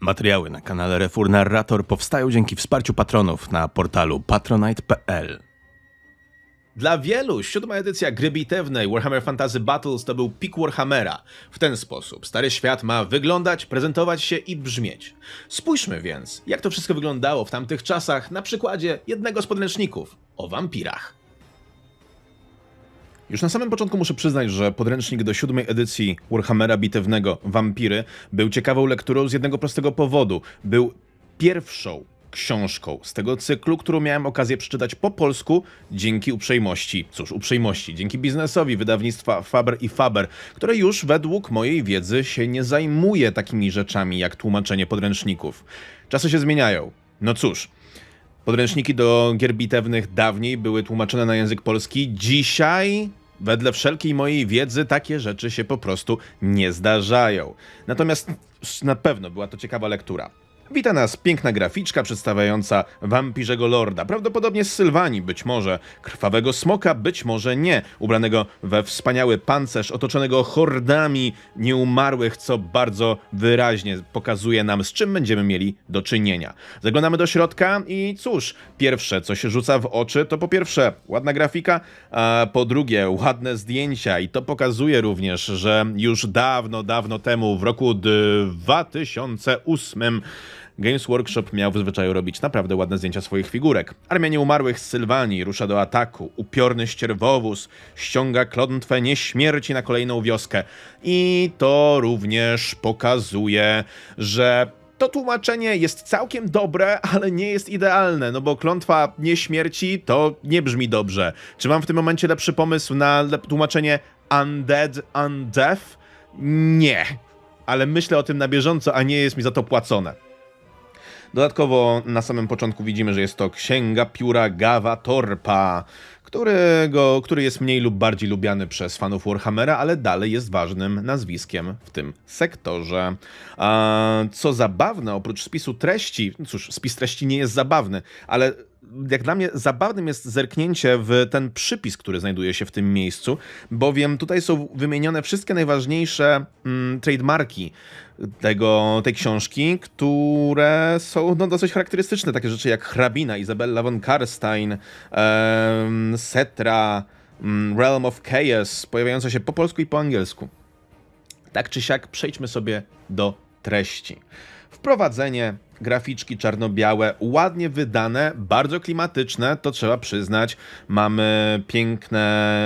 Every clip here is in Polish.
Materiały na kanale Refur Narrator powstają dzięki wsparciu patronów na portalu patronite.pl. Dla wielu siódma edycja gry bitewnej Warhammer Fantasy Battles to był pik Warhammera. W ten sposób stary świat ma wyglądać, prezentować się i brzmieć. Spójrzmy więc, jak to wszystko wyglądało w tamtych czasach na przykładzie jednego z podręczników o wampirach. Już na samym początku muszę przyznać, że podręcznik do siódmej edycji Warhammera bitewnego Wampiry był ciekawą lekturą z jednego prostego powodu. Był pierwszą książką z tego cyklu, którą miałem okazję przeczytać po polsku dzięki uprzejmości, cóż, uprzejmości, dzięki biznesowi wydawnictwa Faber i Faber, które już według mojej wiedzy się nie zajmuje takimi rzeczami jak tłumaczenie podręczników. Czasy się zmieniają. No cóż, Podręczniki do gier bitewnych dawniej były tłumaczone na język polski. Dzisiaj, wedle wszelkiej mojej wiedzy, takie rzeczy się po prostu nie zdarzają. Natomiast na pewno była to ciekawa lektura. Wita nas piękna graficzka przedstawiająca wampirzego lorda, prawdopodobnie z Sylwanii, być może krwawego smoka, być może nie, ubranego we wspaniały pancerz, otoczonego hordami nieumarłych, co bardzo wyraźnie pokazuje nam, z czym będziemy mieli do czynienia. Zaglądamy do środka i cóż, pierwsze, co się rzuca w oczy, to po pierwsze ładna grafika, a po drugie ładne zdjęcia i to pokazuje również, że już dawno, dawno temu, w roku 2008 Games Workshop miał w zwyczaju robić naprawdę ładne zdjęcia swoich figurek. Armia nieumarłych z Sylwanii rusza do ataku. Upiorny ścierwowóz ściąga klątwę nieśmierci na kolejną wioskę. I to również pokazuje, że to tłumaczenie jest całkiem dobre, ale nie jest idealne, no bo klątwa nieśmierci to nie brzmi dobrze. Czy mam w tym momencie lepszy pomysł na tłumaczenie undead, undeath? Nie. Ale myślę o tym na bieżąco, a nie jest mi za to płacone. Dodatkowo na samym początku widzimy, że jest to księga pióra Gawa Torpa, którego, który jest mniej lub bardziej lubiany przez fanów Warhammera, ale dalej jest ważnym nazwiskiem w tym sektorze. A, co zabawne, oprócz spisu treści, cóż, spis treści nie jest zabawny, ale jak dla mnie zabawnym jest zerknięcie w ten przypis, który znajduje się w tym miejscu, bowiem tutaj są wymienione wszystkie najważniejsze mm, trademarki tego, tej książki, które są no, dosyć charakterystyczne. Takie rzeczy jak hrabina Izabella von Karstein, em, Setra, mm, Realm of Chaos, pojawiające się po polsku i po angielsku. Tak czy siak, przejdźmy sobie do treści. Wprowadzenie, graficzki czarno-białe, ładnie wydane, bardzo klimatyczne, to trzeba przyznać. Mamy piękne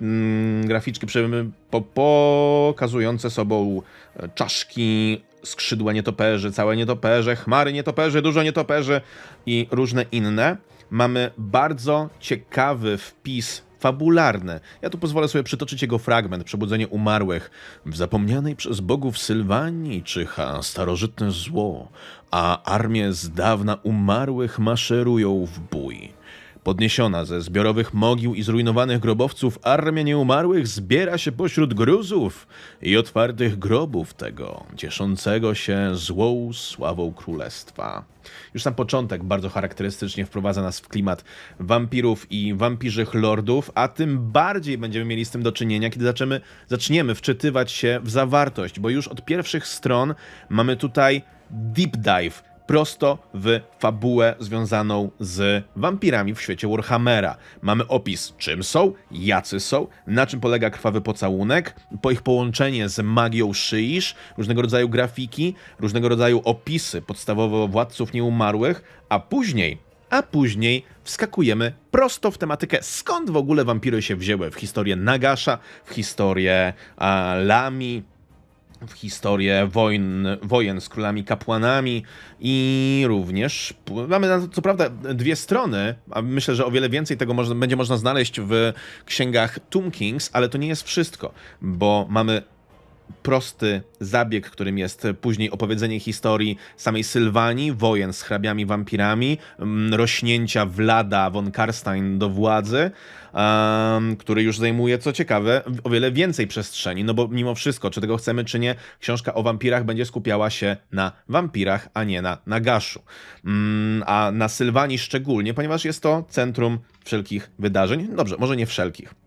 mm, graficzki pokazujące sobą e, czaszki, skrzydła nietoperzy, całe nietoperze, chmary nietoperzy, dużo nietoperzy i różne inne. Mamy bardzo ciekawy wpis fabularny. Ja tu pozwolę sobie przytoczyć jego fragment. Przebudzenie umarłych. W zapomnianej przez bogów Sylwanii czyha starożytne zło, a armie z dawna umarłych maszerują w bój. Podniesiona ze zbiorowych mogił i zrujnowanych grobowców, armia nieumarłych zbiera się pośród gruzów i otwartych grobów tego, cieszącego się złą sławą królestwa. Już sam początek bardzo charakterystycznie wprowadza nas w klimat wampirów i wampirzych lordów, a tym bardziej będziemy mieli z tym do czynienia, kiedy zaczniemy, zaczniemy wczytywać się w zawartość, bo już od pierwszych stron mamy tutaj deep dive prosto w fabułę związaną z wampirami w świecie Warhammera. Mamy opis, czym są, jacy są, na czym polega krwawy pocałunek, po ich połączenie z magią szyisz, różnego rodzaju grafiki, różnego rodzaju opisy podstawowo władców nieumarłych, a później a później wskakujemy prosto w tematykę, skąd w ogóle wampiry się wzięły w historię Nagasza, w historię a, Lami, w historię wojen, wojen z królami kapłanami i również mamy na to, co prawda dwie strony, a myślę, że o wiele więcej tego będzie można znaleźć w księgach Tomb Kings, ale to nie jest wszystko, bo mamy prosty zabieg, którym jest później opowiedzenie historii samej Sylwanii, wojen z hrabiami wampirami, mm, rośnięcia Vlada von Karstein do władzy, em, który już zajmuje, co ciekawe, o wiele więcej przestrzeni, no bo mimo wszystko, czy tego chcemy, czy nie, książka o wampirach będzie skupiała się na wampirach, a nie na Nagaszu. Mm, a na Sylwanii szczególnie, ponieważ jest to centrum wszelkich wydarzeń. Dobrze, może nie wszelkich.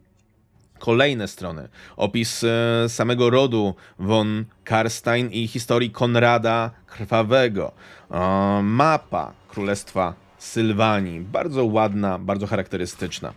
Kolejne strony. Opis e, samego rodu von Karstein i historii Konrada Krwawego. E, mapa Królestwa Sylwanii. Bardzo ładna, bardzo charakterystyczna.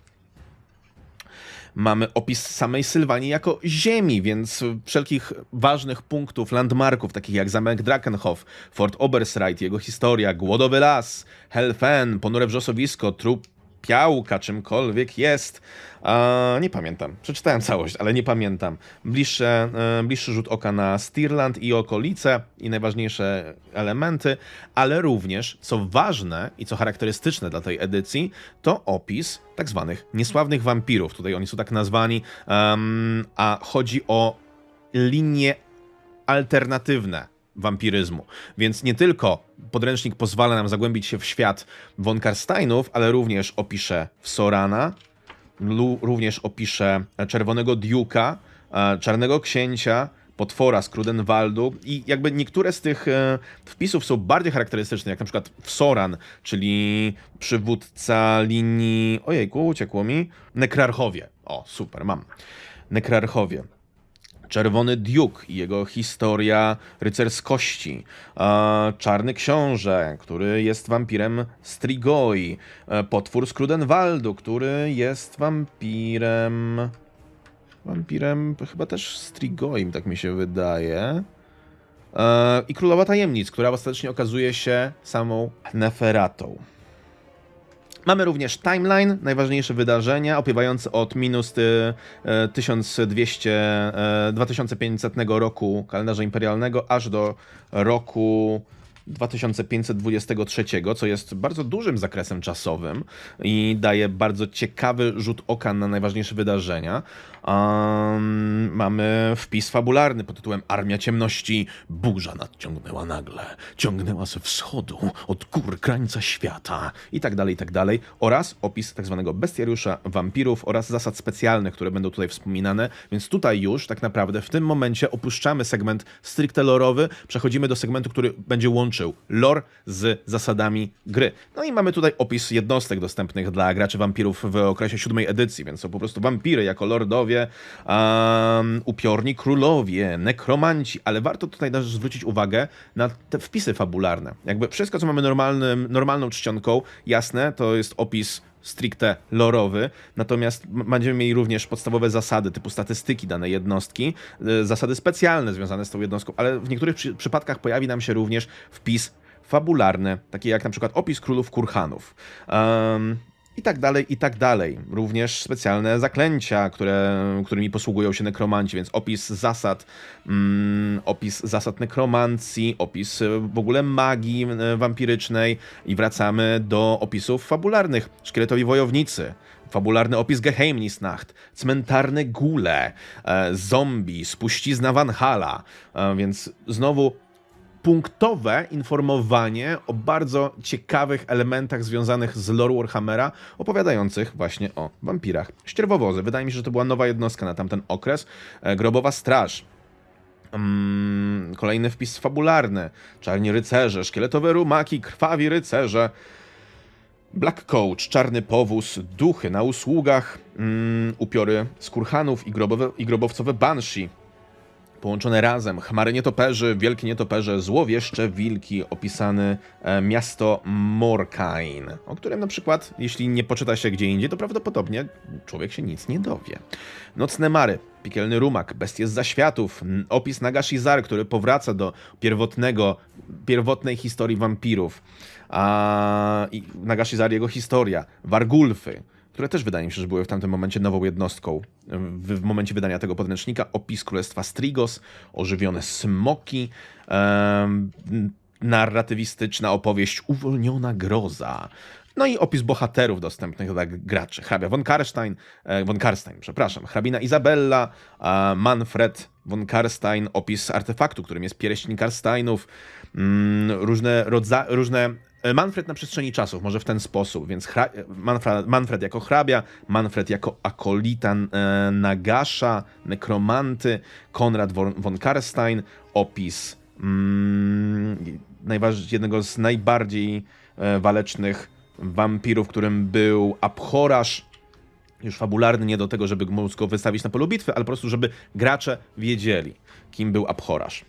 Mamy opis samej Sylwanii jako ziemi, więc wszelkich ważnych punktów, landmarków, takich jak zamek Drakenhof, Fort Oberstreit, jego historia, Głodowy Las, Helfen, Ponure Wrzosowisko, Trup Piałka, czymkolwiek jest. A, nie pamiętam. Przeczytałem całość, ale nie pamiętam. Bliższe, e, bliższy rzut oka na Stirland i okolice i najważniejsze elementy, ale również, co ważne i co charakterystyczne dla tej edycji, to opis tak zwanych niesławnych wampirów. Tutaj oni są tak nazwani, em, a chodzi o linie alternatywne wampiryzmu. Więc nie tylko podręcznik pozwala nam zagłębić się w świat von Karsteinów, ale również opisze Sorana, również opisze Czerwonego Diuka, e, Czarnego Księcia, potwora z Krudenwaldu i jakby niektóre z tych e, wpisów są bardziej charakterystyczne, jak na przykład Soran, czyli przywódca linii... Ojejku, uciekło mi. Nekrarchowie. O, super, mam. Nekrarchowie. Czerwony Duke i jego historia rycerskości. Czarny Książę, który jest wampirem Strigoi. E, Potwór z Krudenwaldu, który jest wampirem... Wampirem chyba też Strigoim, tak mi się wydaje. E, I Królowa Tajemnic, która ostatecznie okazuje się samą Neferatą. Mamy również timeline, najważniejsze wydarzenia, opiewające od minus y, y, 1200, y, 2500 roku kalendarza imperialnego aż do roku 2523, co jest bardzo dużym zakresem czasowym i daje bardzo ciekawy rzut oka na najważniejsze wydarzenia. Um, mamy wpis fabularny pod tytułem Armia Ciemności. Burza nadciągnęła nagle. Ciągnęła ze wschodu, od gór krańca świata i tak dalej, i tak dalej. Oraz opis tak zwanego bestiariusza wampirów oraz zasad specjalnych, które będą tutaj wspominane. Więc tutaj już tak naprawdę w tym momencie opuszczamy segment stricte lorowy, przechodzimy do segmentu, który będzie łączył lore z zasadami gry. No i mamy tutaj opis jednostek dostępnych dla graczy wampirów w okresie siódmej edycji, więc są po prostu wampiry jako lordowie, um, upiorni królowie, nekromanci, ale warto tutaj też zwrócić uwagę na te wpisy fabularne. Jakby wszystko, co mamy normalnym, normalną czcionką, jasne, to jest opis stricte lorowy, natomiast będziemy mieli również podstawowe zasady typu statystyki danej jednostki, y, zasady specjalne związane z tą jednostką, ale w niektórych przy- przypadkach pojawi nam się również wpis fabularny, taki jak na przykład opis królów Kurhanów. Um, i tak dalej, i tak dalej. Również specjalne zaklęcia, które, którymi posługują się nekromanci, więc opis zasad, mm, opis zasad nekromancji, opis y, w ogóle magii y, wampirycznej. I wracamy do opisów fabularnych. Szkieletowi wojownicy, fabularny opis Geheimnisnacht, cmentarne gule, e, zombie, spuścizna Van Hala, e, więc znowu punktowe informowanie o bardzo ciekawych elementach związanych z lore Warhammera, opowiadających właśnie o wampirach. Ścierwowozy. Wydaje mi się, że to była nowa jednostka na tamten okres. E, Grobowa Straż. Mm, kolejny wpis fabularny. Czarni rycerze, szkieletowe rumaki, krwawi rycerze. Black Coach, czarny powóz, duchy na usługach, mm, upiory skurhanów i, grobowe, i grobowcowe banshee. Połączone razem, chmary nietoperzy, wielkie nietoperze, złowieszcze wilki, opisane e, miasto Morkain, o którym na przykład, jeśli nie poczyta się gdzie indziej, to prawdopodobnie człowiek się nic nie dowie. Nocne mary, piekielny rumak, bestie z zaświatów, opis Nagashizar, który powraca do pierwotnego, pierwotnej historii wampirów, a Nagashizar jego historia, Wargulfy, które też wydaje mi się, że były w tamtym momencie nową jednostką. W, momencie wydania tego podręcznika opis Królestwa Strigos, ożywione smoki, narratywistyczna opowieść Uwolniona Groza. No i opis bohaterów dostępnych dla graczy. Hrabia von Karstein, e, von Karstein, przepraszam, hrabina Izabella, Manfred von Karstein, opis artefaktu, którym jest pierścień Karsteinów, mm, różne, rodza- różne Manfred na przestrzeni czasów, może w ten sposób, więc hra- Manfred, Manfred jako hrabia, Manfred jako akolita e, Nagasza, nekromanty, Konrad von, von Karstein, opis mm, jednego z najbardziej e, walecznych wampirów, którym był Abchorasz, już fabularny, nie do tego, żeby móc go wystawić na polu bitwy, ale po prostu, żeby gracze wiedzieli, kim był Abhorasz.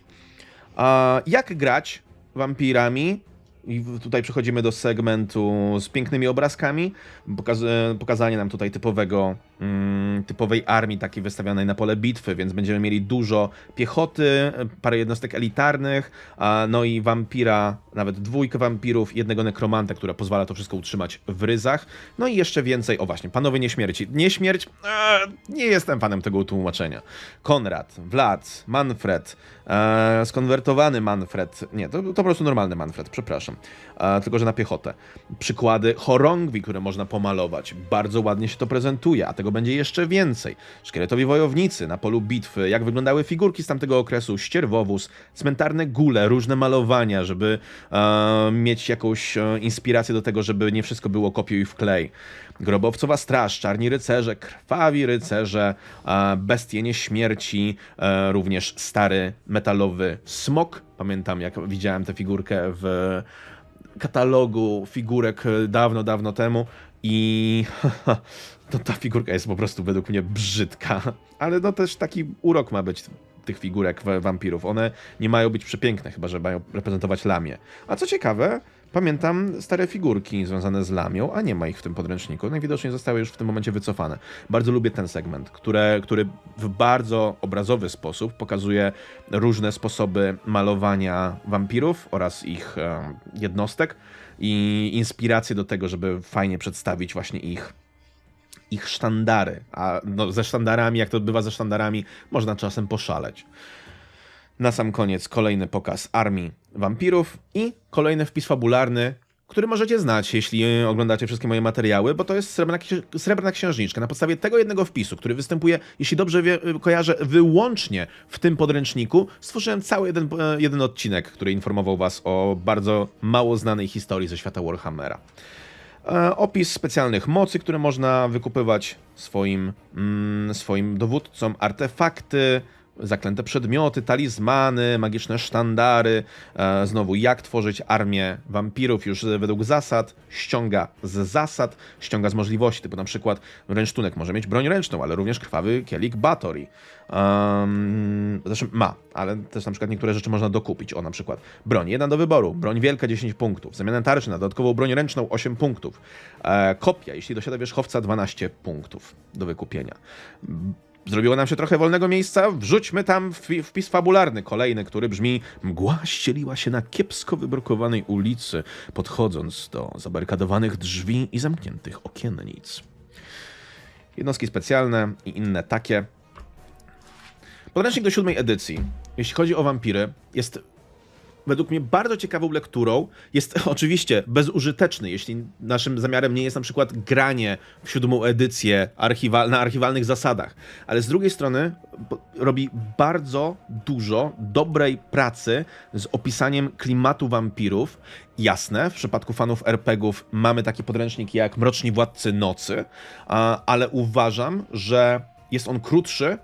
A jak grać wampirami? I tutaj przechodzimy do segmentu z pięknymi obrazkami. Pokaz pokazanie nam tutaj typowego, typowej armii takiej wystawionej na pole bitwy, więc będziemy mieli dużo piechoty, parę jednostek elitarnych, no i wampira, nawet dwójkę wampirów, jednego nekromanta, która pozwala to wszystko utrzymać w ryzach. No i jeszcze więcej, o właśnie, panowie nieśmierci. Nieśmierć, nie jestem fanem tego tłumaczenia. Konrad, Vlad, Manfred, skonwertowany Manfred, nie, to, to po prostu normalny Manfred, przepraszam, tylko że na piechotę. Przykłady chorągwi, które można pomalować, bardzo ładnie się to prezentuje, a tego będzie jeszcze więcej. Szkieletowi wojownicy na polu bitwy, jak wyglądały figurki z tamtego okresu, ścierwowóz, cmentarne gule, różne malowania, żeby e, mieć jakąś e, inspirację do tego, żeby nie wszystko było kopiuj w klej. Grobowcowa straż, czarni rycerze, krwawi rycerze, e, bestie nieśmierci, e, również stary metalowy smok. Pamiętam, jak widziałem tę figurkę w katalogu figurek dawno, dawno temu i to ta figurka jest po prostu według mnie brzydka, ale no też taki urok ma być tych figurek wa- wampirów. One nie mają być przepiękne, chyba że mają reprezentować lamię. A co ciekawe, pamiętam stare figurki związane z lamią, a nie ma ich w tym podręczniku. Najwidoczniej zostały już w tym momencie wycofane. Bardzo lubię ten segment, które, który w bardzo obrazowy sposób pokazuje różne sposoby malowania wampirów oraz ich jednostek i inspiracje do tego, żeby fajnie przedstawić właśnie ich ich sztandary. A no, ze sztandarami, jak to odbywa ze sztandarami, można czasem poszaleć. Na sam koniec kolejny pokaz armii wampirów i kolejny wpis fabularny, który możecie znać, jeśli oglądacie wszystkie moje materiały, bo to jest srebrna, srebrna księżniczka. Na podstawie tego jednego wpisu, który występuje, jeśli dobrze wie, kojarzę, wyłącznie w tym podręczniku, stworzyłem cały jeden, e, jeden odcinek, który informował was o bardzo mało znanej historii ze świata Warhammera. E, opis specjalnych mocy, które można wykupywać swoim, mm, swoim dowódcom, artefakty, zaklęte przedmioty, talizmany, magiczne sztandary. E, znowu, jak tworzyć armię wampirów już według zasad, ściąga z zasad, ściąga z możliwości, typu na przykład ręcztunek może mieć broń ręczną, ale również krwawy kielik Batory. Um, zresztą ma, ale też na przykład niektóre rzeczy można dokupić. O, na przykład broń 1 do wyboru, broń wielka 10 punktów, zamiana tarczy na dodatkową broń ręczną 8 punktów, e, kopia, jeśli dosiada wierzchowca 12 punktów do wykupienia. Zrobiło nam się trochę wolnego miejsca, wrzućmy tam wpi- wpis fabularny, kolejny, który brzmi Mgła ścieliła się na kiepsko wybrukowanej ulicy, podchodząc do zabarykadowanych drzwi i zamkniętych okiennic. Jednostki specjalne i inne takie. Podręcznik do siódmej edycji, jeśli chodzi o wampiry, jest według mnie bardzo ciekawą lekturą. Jest oczywiście bezużyteczny, jeśli naszym zamiarem nie jest na przykład granie w siódmą edycję archiwa- na archiwalnych zasadach, ale z drugiej strony robi bardzo dużo dobrej pracy z opisaniem klimatu wampirów. Jasne, w przypadku fanów RPGów mamy taki podręcznik jak Mroczni Władcy Nocy, ale uważam, że jest on krótszy,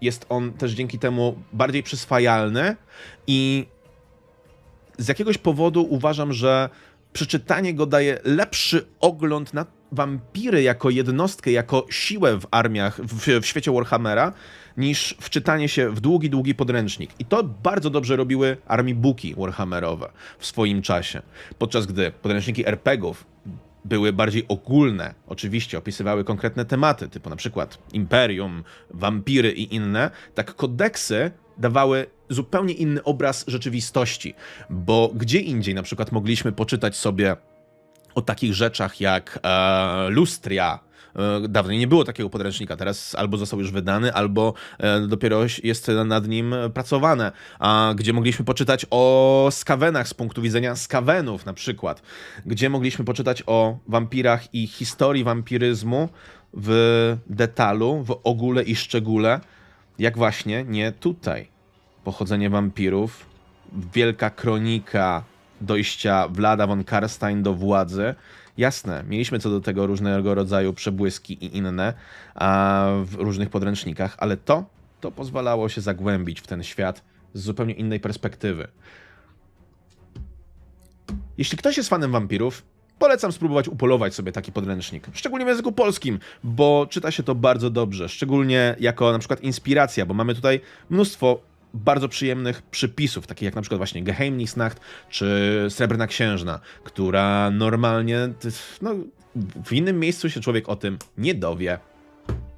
jest on też dzięki temu bardziej przyswajalny i z jakiegoś powodu uważam, że przeczytanie go daje lepszy ogląd na wampiry jako jednostkę, jako siłę w armiach, w, w świecie Warhammera, niż wczytanie się w długi, długi podręcznik. I to bardzo dobrze robiły armibooki Warhammerowe w swoim czasie. Podczas gdy podręczniki RPGów były bardziej ogólne, oczywiście opisywały konkretne tematy, typu na przykład Imperium, wampiry i inne, tak kodeksy dawały zupełnie inny obraz rzeczywistości, bo gdzie indziej na przykład mogliśmy poczytać sobie o takich rzeczach jak e, lustria. E, Dawniej nie było takiego podręcznika, teraz albo został już wydany, albo e, dopiero jest nad nim pracowane. A gdzie mogliśmy poczytać o skawenach z punktu widzenia skawenów na przykład. Gdzie mogliśmy poczytać o wampirach i historii wampiryzmu w detalu, w ogóle i szczególe, jak właśnie nie tutaj. Pochodzenie wampirów, wielka kronika dojścia Vlada von Karstein do władzy. Jasne, mieliśmy co do tego różnego rodzaju przebłyski i inne w różnych podręcznikach, ale to, to pozwalało się zagłębić w ten świat z zupełnie innej perspektywy. Jeśli ktoś jest fanem wampirów, Polecam spróbować upolować sobie taki podręcznik, szczególnie w języku polskim, bo czyta się to bardzo dobrze, szczególnie jako na przykład inspiracja, bo mamy tutaj mnóstwo bardzo przyjemnych przypisów, takich jak na przykład właśnie Geheimnisnacht czy Srebrna Księżna, która normalnie, no, w innym miejscu się człowiek o tym nie dowie.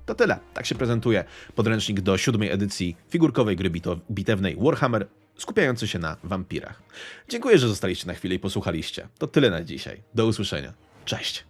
To tyle. Tak się prezentuje podręcznik do siódmej edycji figurkowej gry bitewnej Warhammer, skupiający się na wampirach. Dziękuję, że zostaliście na chwilę i posłuchaliście. To tyle na dzisiaj. Do usłyszenia. Cześć.